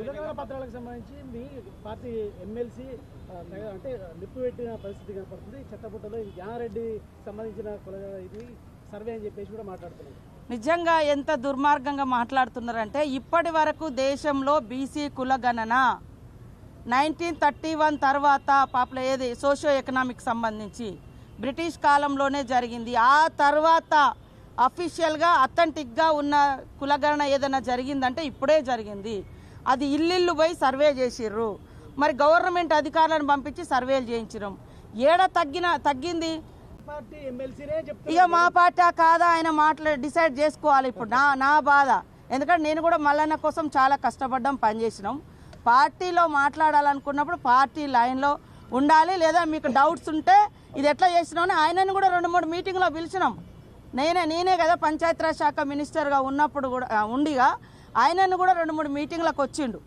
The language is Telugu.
కులగణన పత్రాలకు సంబంధించి మీ పార్టీ ఎమ్మెల్సీ అంటే నిప్పు పెట్టిన పరిస్థితి కనపడుతుంది. చెత్తపుట్టలో ఇది సంబంధించిన ఇది సర్వే అని చెప్పేసి కూడా మాట్లాడుతున్నారు నిజంగా ఎంత దుర్మార్గంగా మాట్లాడుతున్నారంటే ఇప్పటి వరకు దేశంలో బీసీ కులగణన నైన్టీన్ థర్టీ వన్ తర్వాత పాపుల ఏది సోషియో ఎకనామిక్ సంబంధించి బ్రిటిష్ కాలంలోనే జరిగింది. ఆ తర్వాత అఫీషియల్గా అథెంటిక్గా ఉన్న కులగణన ఏదైనా జరిగిందంటే ఇప్పుడే జరిగింది. అది ఇల్లిల్లు పోయి సర్వే చేసిర్రు. మరి గవర్నమెంట్ అధికారులను పంపించి సర్వేలు చేయించడం ఏడ తగ్గిన తగ్గింది? ఇక మా పార్టీ కాదా? ఆయన మాట్లా డిసైడ్ చేసుకోవాలి ఇప్పుడు. నా నా బాధ. ఎందుకంటే నేను కూడా మల్లన్న కోసం చాలా కష్టపడ్డాం పనిచేసినాం. పార్టీలో మాట్లాడాలనుకున్నప్పుడు పార్టీ లైన్లో ఉండాలి. లేదా మీకు డౌట్స్ ఉంటే ఇది ఎట్లా చేసినామని ఆయనను కూడా రెండు మూడు మీటింగ్లో పిలిచినాం. నేనే నేనే కదా పంచాయతీరాజ్ శాఖ మినిస్టర్గా ఉన్నప్పుడు కూడా ఉండిగా. ఆయనను కూడా రెండు మూడు మీటింగ్లకు వచ్చిండు.